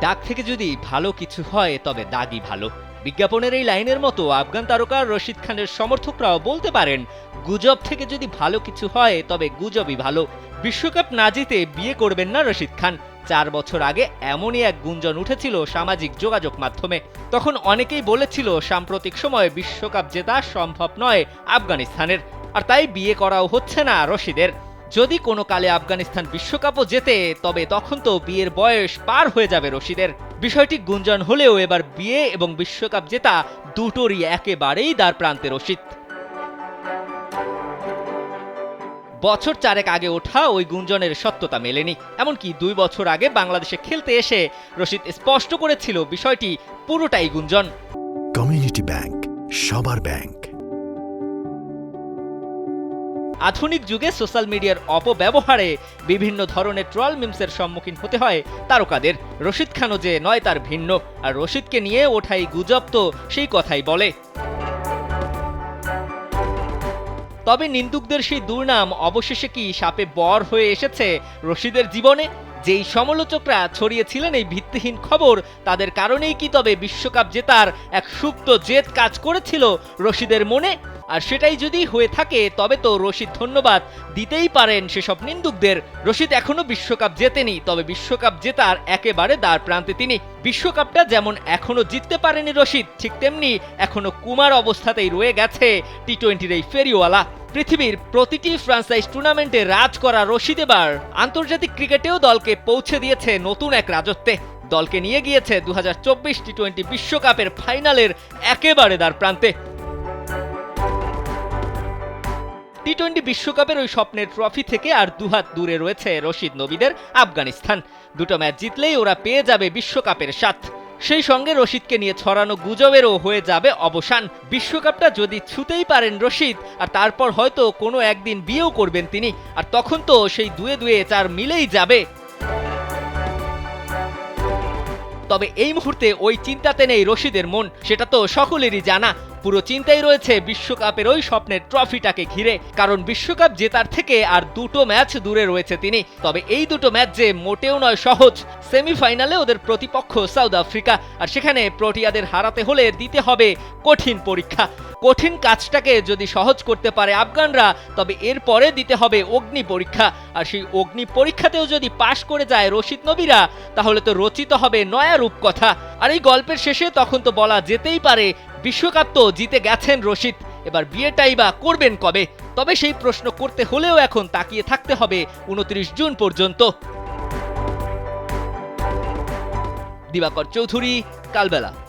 ডাক থেকে যদি ভালো কিছু হয়, তবে দাগই ভালো। বিজ্ঞাপনের এই লাইনের মতো আফগান তারকা রশিদ খানের সমর্থকরাও বলতে পারেন, গুজব থেকে যদি ভালো কিছু হয়, তবে গুজবই ভালো। বিশ্বকাপ না জিতে বিয়ে করবেন না রশিদ খান। চার বছর আগে এমনই এক গুঞ্জন উঠেছিল সামাজিক যোগাযোগ মাধ্যমে। তখন অনেকেই বলেছিল, সাম্প্রতিক সময়ে বিশ্বকাপ জেতা সম্ভব নয় আফগানিস্তানের, আর তাই বিয়ে করাও হচ্ছে না রশিদের। যদি কোনো কালে আফগানিস্তান বিশ্বকাপও জেতে, তবে তখন তো বিয়ের বয়স পার হয়ে যাবে রশিদের। বিষয়টি গুঞ্জন হলেও এবার বিয়ে এবং বিশ্বকাপ জেতা দুটোরই একেবারেই দ্বার প্রান্তে রশিদ। বছর চারেক আগে ওঠা ওই গুঞ্জনের সত্যতা মেলেনি। এমনকি দুই বছর আগে বাংলাদেশে খেলতে এসে রশিদ স্পষ্ট করেছিল বিষয়টি পুরোটাই গুঞ্জন। কমিউনিটি ব্যাংক, সবার ব্যাংক। আধুনিক যুগে সোশ্যাল মিডিয়ার অপব্যবহারে বিভিন্ন ধরনের ট্রল মিমসের সম্মুখীন হতে হয় তারকাদের। রশিদ খানও যে নয়, তার ভিন্ন। আর রশিদকে নিয়ে ওঠাই গুজব তো সেই কথাই বলে। তবে নিন্দুকদের সেই দুর্নাম অবশেষে কি সাপে বর হয়ে এসেছে রশিদের জীবনে? যেই সমালোচকরা ছড়িয়েছিলেন এই ভিত্তিহীন খবর, তাদের কারণেই কি তবে বিশ্বকাপ জেতার এক সুপ্ত জেদ কাজ করেছিল রশিদের মনে? আর সেটাই যদি হয়ে থাকে, তবে তো রশিদ ধন্যবাদ দিতেই পারেন সেসব নিন্দুকদের। রশিদ এখনও বিশ্বকাপ জেতেনি, তবে বিশ্বকাপ জেতার একেবারে দ্বার প্রান্তে তিনি। বিশ্বকাপটা যেমন এখনও জিততে পারেনি রশিদ, ঠিক তেমনি এখনও কুমার অবস্থাতেই রয়ে গেছে টি টোয়েন্টির এই ফেরিওয়ালা। পৃথিবীর প্রতিটি ফ্রান্সাইজ টুর্নামেন্টে রাজ করা রশিদ এবার। আন্তর্জাতিক ক্রিকেটেও দলকে পৌঁছে দিয়েছে নতুন এক রাজত্বে। দলকে নিয়ে গিয়েছে দু টি টোয়েন্টি বিশ্বকাপের ফাইনালের একেবারে দ্বার প্রান্তে। টি টোয়েন্টি বিশ্বকাপের ওই স্বপ্নের ট্রফি থেকে আর দুহাত দূরে রয়েছে রশিদ নবীদের আফগানিস্তান। দুটো ম্যাচ জিতলেই ওরা পেয়ে যাবে বিশ্বকাপের স্বাদ। সেই সঙ্গে রশিদকে নিয়ে ছড়ানো গুজবেরও হয়ে যাবে অবসান। বিশ্বকাপটা যদি ছুতেই পারেন রশিদ, আর তারপর হয়তো কোনো একদিন বিয়েও করবেন তিনি। আর তখন তো সেই দুয়ে দুয়ে চার মিলেই যাবে। তবে এই মুহূর্তে ওই চিন্তাতে নেই রশিদের মন, সেটা তো সকলেরই জানা। পুরো চিন্তাই রয়েছে বিশ্বকাপের ওই স্বপ্নের ট্রফিটাকে ঘিরে। কারণ বিশ্বকাপ জেতার থেকে আর দুটো ম্যাচ দূরে রয়েছে তিনি। তবে এই দুটো ম্যাচ যে মোটেও নয়, সহজ। সেমিফাইনালে ওদের প্রতিপক্ষ সাউথ আফ্রিকা। আর সেখানে প্রোটিয়াদের হারাতে হলে দিতে হবে কঠিন পরীক্ষা। কঠিন কাজটাকে যদি সহজ করতে পারে আফগানরা, তবে এরপরে দিতে হবে অগ্নি পরীক্ষা। আর সেই অগ্নি পরীক্ষাতেও যদি পাশ করে যায় রশিদ নবীরা, তাহলে তো রচিত হবে নয়া রূপকথা। আর এই গল্পের শেষে তখন তো বলা যেতেই পারে, বিশ্বকাপ তো জিতে গেছেন রশিদ। এবার বিয়েটাই বা করবেন কবে? তবে সেই প্রশ্ন করতে হলেও এখন তাকিয়ে থাকতে হবে উনত্রিশ জুন পর্যন্ত। দিবাকর চৌধুরী, কালবেলা।